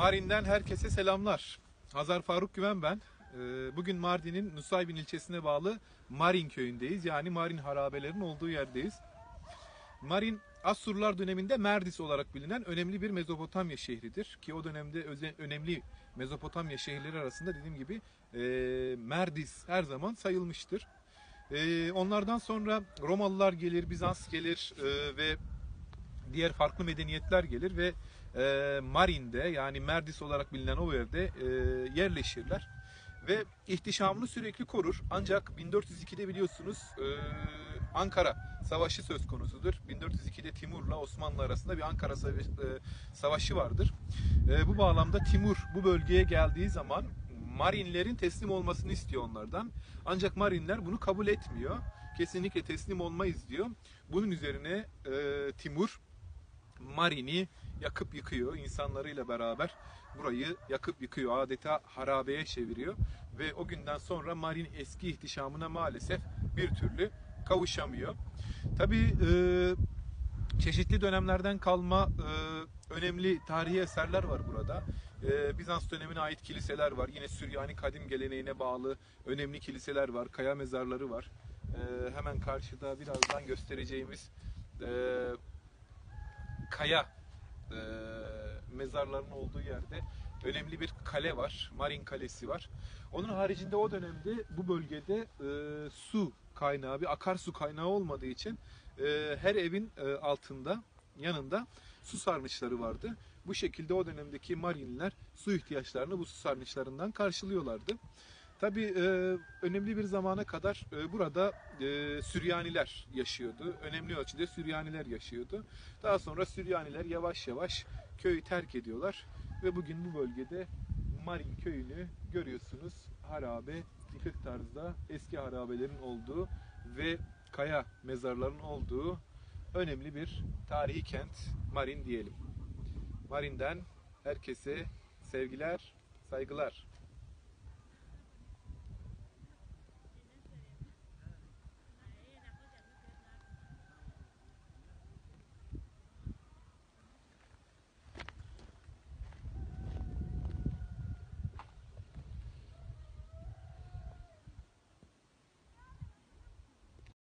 Marin'den herkese selamlar. Hazar Faruk Güven ben. Ee, Bugün Mardin'in Nusaybin ilçesine bağlı Marin köyündeyiz. Yani Marin harabelerinin olduğu yerdeyiz. Marin Asurlar döneminde Merdis olarak bilinen önemli bir Mezopotamya şehridir. Ki o dönemde önemli Mezopotamya şehirleri arasında dediğim gibi e, Merdis her zaman sayılmıştır. E, onlardan sonra Romalılar gelir, Bizans gelir ve diğer farklı medeniyetler gelir ve e, Marin'de yani Merdis olarak bilinen o yerde e, yerleşirler. Ve ihtişamını sürekli korur. Ancak 1402'de biliyorsunuz e, Ankara Savaşı söz konusudur. 1402'de Timur'la Osmanlı arasında bir Ankara e, Savaşı vardır. E, bu bağlamda Timur bu bölgeye geldiği zaman Marinlerin teslim olmasını istiyor onlardan. Ancak Marinler bunu kabul etmiyor. Kesinlikle teslim olmayız diyor. Bunun üzerine e, Timur Marin'i yakıp yıkıyor. insanlarıyla beraber burayı yakıp yıkıyor. Adeta harabeye çeviriyor. Ve o günden sonra Marin eski ihtişamına maalesef bir türlü kavuşamıyor. Tabii e, çeşitli dönemlerden kalma e, önemli tarihi eserler var burada. E, Bizans dönemine ait kiliseler var. Yine Süryani kadim geleneğine bağlı önemli kiliseler var. Kaya mezarları var. E, hemen karşıda birazdan göstereceğimiz e, kaya e, mezarların olduğu yerde önemli bir kale var. Marin Kalesi var. Onun haricinde o dönemde bu bölgede e, su kaynağı, bir akarsu kaynağı olmadığı için e, her evin e, altında, yanında su sarnıçları vardı. Bu şekilde o dönemdeki Marinler su ihtiyaçlarını bu su sarnıçlarından karşılıyorlardı. Tabii e, önemli bir zamana kadar e, burada e, Süryaniler yaşıyordu. Önemli ölçüde Süryaniler yaşıyordu. Daha sonra Süryaniler yavaş yavaş köyü terk ediyorlar ve bugün bu bölgede Marin köyünü görüyorsunuz. Harabe, yıkık tarzda eski harabelerin olduğu ve kaya mezarların olduğu önemli bir tarihi kent Marin diyelim. Marin'den herkese sevgiler, saygılar.